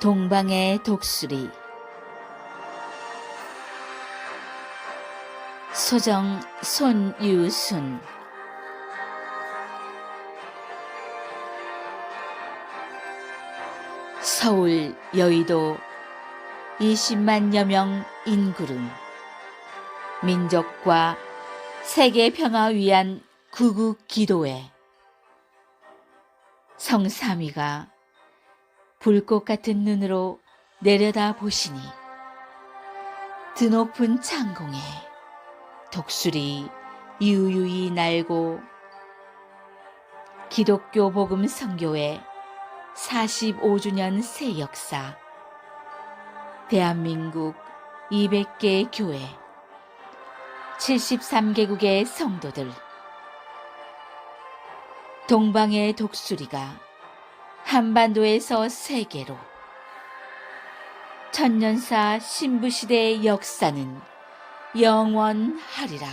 동방의 독수리. 소정 손유순. 서울 여의도 20만여 명 인구름 민족과 세계 평화 위한 구국 기도회. 성삼위가 불꽃 같은 눈으로 내려다 보시니 드높은 창공에 독수리 유유히 날고 기독교 복음 선교회 45주년 새 역사 대한민국 200개 교회 73개국의 성도들 동방의 독수리가 한반도에서 세계로 천년사 신부시대의 역사는 영원하리라.